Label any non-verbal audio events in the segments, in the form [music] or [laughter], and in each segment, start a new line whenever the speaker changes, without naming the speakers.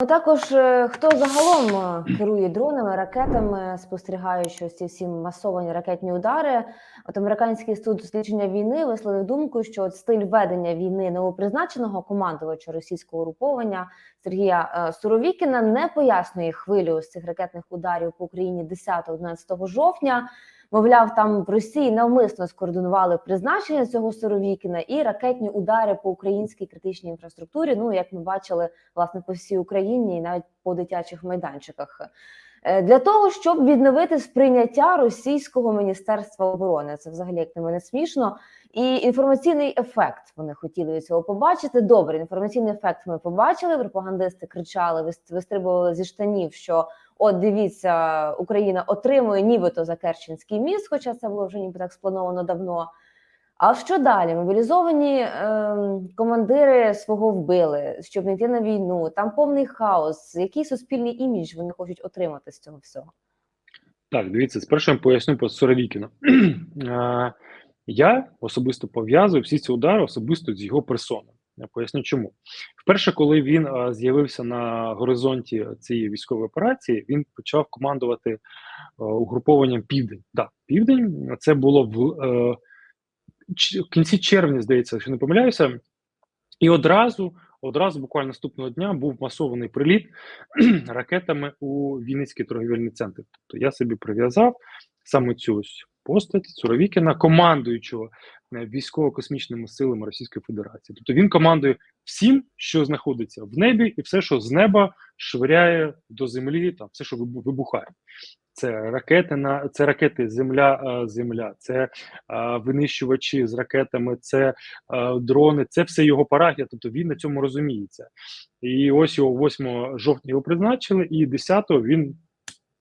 А Також е, хто загалом е, керує дронами, ракетами, спостерігаючи ось ці всі масовані ракетні удари. От американський суд дослідження війни висловив думку, що от стиль ведення війни новопризначеного командувача російського угруповання Сергія е, Суровікіна не пояснює хвилю з цих ракетних ударів по Україні 10-11 жовтня. Мовляв, там в Росії навмисно скоординували призначення цього Суровікіна і ракетні удари по українській критичній інфраструктурі. Ну як ми бачили, власне по всій Україні і навіть по дитячих майданчиках. Е, Для того щоб відновити сприйняття російського міністерства оборони, це взагалі як на мене смішно. І інформаційний ефект вони хотіли від цього побачити. Добре, інформаційний ефект ми побачили. Пропагандисти кричали, вистрибували зі штанів, що от дивіться, Україна отримує нібито за Керченський міст, хоча це було вже ніби так сплановано давно. А що далі? Мобілізовані ем, командири свого вбили, щоб не йти на війну. Там повний хаос. Який суспільний імідж вони хочуть отримати з цього всього?
Так, дивіться, спершу я поясню по Суровікіна. [clears throat] Е, Я особисто пов'язую всі ці удари особисто з його персоною. Я поясню чому. Вперше, коли він е, з'явився на горизонті цієї військової операції, він почав командувати е, угрупованням Південь. Так, Південь це було в, е, в кінці червня, здається, якщо не помиляюся, і одразу, одразу, буквально наступного дня, був масований приліт [clears throat] ракетами у Вінницький торговельний центр. Тобто я собі прив'язав саме цю ось постать Суровікіна, командуючого військово-космічними силами Російської Федерації. Тобто він командує всім, що знаходиться в небі, і все, що з неба швиряє до землі, там все, що вибухає. Це ракети на це ракети Земля, е, Земля, це е, винищувачі з ракетами, це е, дрони, це все його парафія. Тобто він на цьому розуміється. І ось його 8 жовтня його призначили, і 10-го він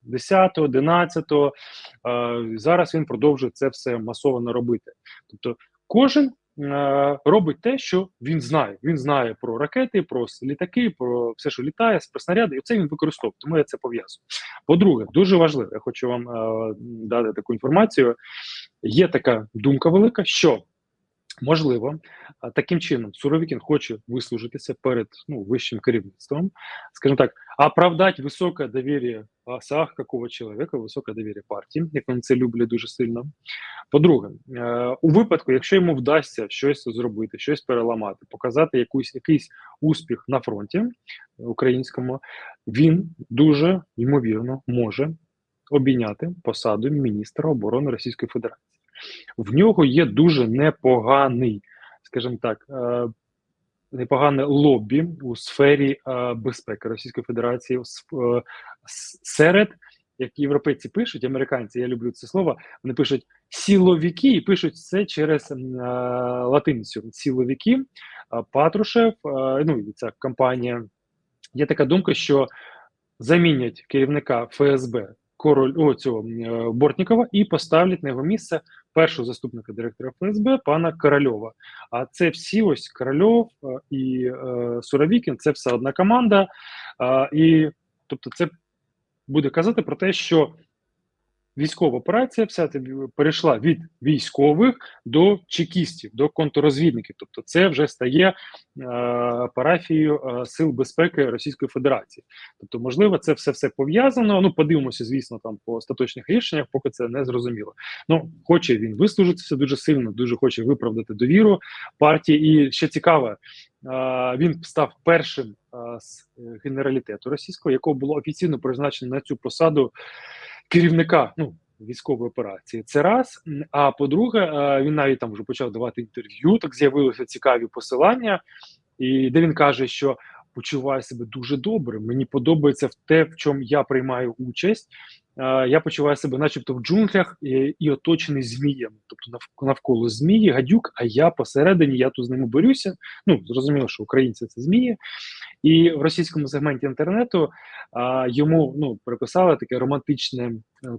10, 11, е, зараз він продовжує це все масово робити. Тобто кожен е, робить те, що він знає. Він знає про ракети, про літаки, про все, що літає, про і це він використовує. Тому я це пов'язую. По-друге, дуже важливо, я хочу вам е, дати таку інформацію. Є така думка велика, що можливо, таким чином Суровікін хоче вислужитися перед ну, вищим керівництвом, скажімо так, оправдать високе довір'я а, сах какого чоловіка, високе довір'я партії, як вони це люблять дуже сильно. По-друге, е, у випадку, якщо йому вдасться щось зробити, щось переламати, показати якусь якийсь успіх на фронті українському, він дуже ймовірно може обійняти посаду міністра оборони Російської Федерації. В нього є дуже непоганий, скажімо так, е, непогане лобі у сфері е, безпеки Російської Федерації с- серед, як європейці пишуть, американці, я люблю це слово, вони пишуть силовики і пишуть це через е, латиницю. Силовики, е, Патрушев, е, ну і ця компанія. Є така думка, що замінять керівника ФСБ король о, цього е, Бортнікова і поставлять на його місце першого заступника директора ФСБ пана Корольова. А це всі ось Корольов е, і е, Суровікін, це все одна команда. Е, і тобто, це буде казати про те, що військова операція вся перейшла від військових до чекістів, до контррозвідників. Тобто, це вже стає е, парафією е, сил безпеки Російської Федерації. Тобто, можливо, це все все пов'язано. Ну, подивимося, звісно, там по остаточних рішеннях, поки це не зрозуміло. Ну, хоче він вислужитися дуже сильно, дуже хоче виправдати довіру партії. І ще цікаве, він став першим е, з е, генералітету російського, якого було офіційно призначено на цю посаду керівника ну, військової операції. Це раз. А по-друге, е, він навіть там вже почав давати інтерв'ю. Так з'явилися цікаві посилання, і де він каже, що почуваю себе дуже добре. Мені подобається в те, в чому я приймаю участь. Е, Я почуваю себе, начебто, в джунглях і, і оточений зміями, тобто навк- навколо змії, гадюк, а я посередині, я тут з ними борюся. Ну зрозуміло, що українці це змії. І в російському сегменті інтернету а, йому ну, приписали таке романтичне е,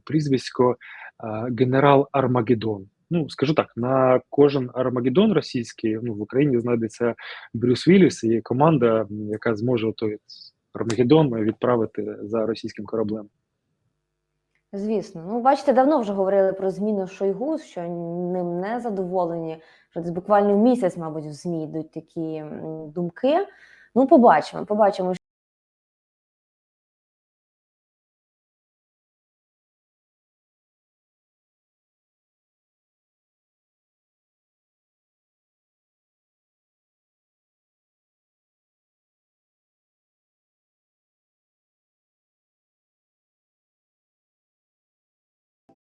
прізвисько а, генерал Армагеддон. Ну, скажу так, на кожен Армагеддон російський ну, в Україні знайдеться Брюс Вілліс і команда, яка зможе той Армагеддон відправити за російським кораблем.
Звісно, ну бачите, давно вже говорили про зміну Шойгу, що ним не задоволені. Що десь буквально місяць, мабуть, в ЗМІ йдуть такі думки. Ну, побачимо, побачимо,